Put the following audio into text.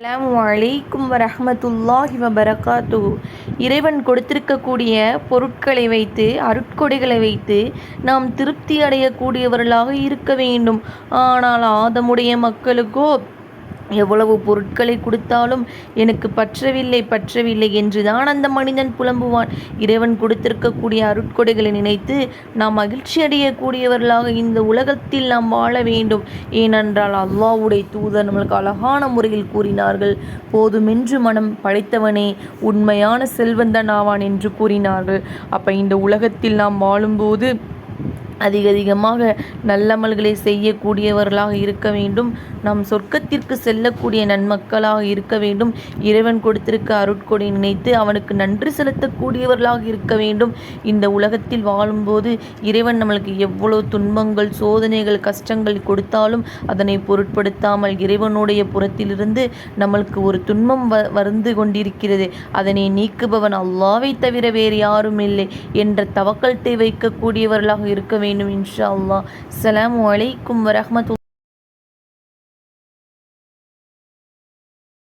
அலாம் வலைக்கும் வரமத்துல்லாஹி வபரகாத்து இறைவன் கொடுத்திருக்கக்கூடிய பொருட்களை வைத்து அருட்கொடைகளை வைத்து நாம் திருப்தி அடையக்கூடியவர்களாக இருக்க வேண்டும். ஆனால் ஆதமுடைய மக்களுக்கோ எவ்வளவு பொருட்களை கொடுத்தாலும் எனக்கு பற்றவில்லை பற்றவில்லை என்றுதான் அந்த மனிதன் புலம்புவான். இறைவன் கொடுத்திருக்கக்கூடிய அருட்கொடைகளை நினைத்து நாம் மகிழ்ச்சி அடையக்கூடியவர்களாக இந்த உலகத்தில் நாம் வாழ வேண்டும். ஏனென்றால் அல்லாவுடைய தூதர் நம்மளுக்கு அழகான முறையில் கூறினார்கள் போதுமென்று மனம் படைத்தவனே உண்மையான செல்வந்தன் ஆவான் என்று கூறினார்கள். அப்போ இந்த உலகத்தில் நாம் வாழும்போது அதிக அதிகமாக நல்லமல்களை செய்யக்கூடியவர்களாக இருக்க வேண்டும். நாம் சொர்க்கத்திற்கு செல்லக்கூடிய நன்மக்களாக இருக்க வேண்டும். இறைவன் கொடுத்திருக்க அருட்கொடை நினைத்து அவனுக்கு நன்றி செலுத்தக்கூடியவர்களாக இருக்க வேண்டும். இந்த உலகத்தில் வாழும்போது இறைவன் நம்மளுக்கு எவ்வளோ துன்பங்கள் சோதனைகள் கஷ்டங்கள் கொடுத்தாலும் அதனை பொருட்படுத்தாமல் இறைவனுடைய புறத்திலிருந்து நம்மளுக்கு ஒரு துன்பம் வ வந்து கொண்டிருக்கிறது. அதனை நீக்குபவன் அல்லாவை தவிர வேறு யாரும் இல்லை என்ற தவக்கல்த்தை வைக்கக்கூடியவர்களாக இருக்க வேண்டும் இன்ஷா அல்லாஹ் அஸ்ஸலாமு அலைக்கும் வரஹ்மத்து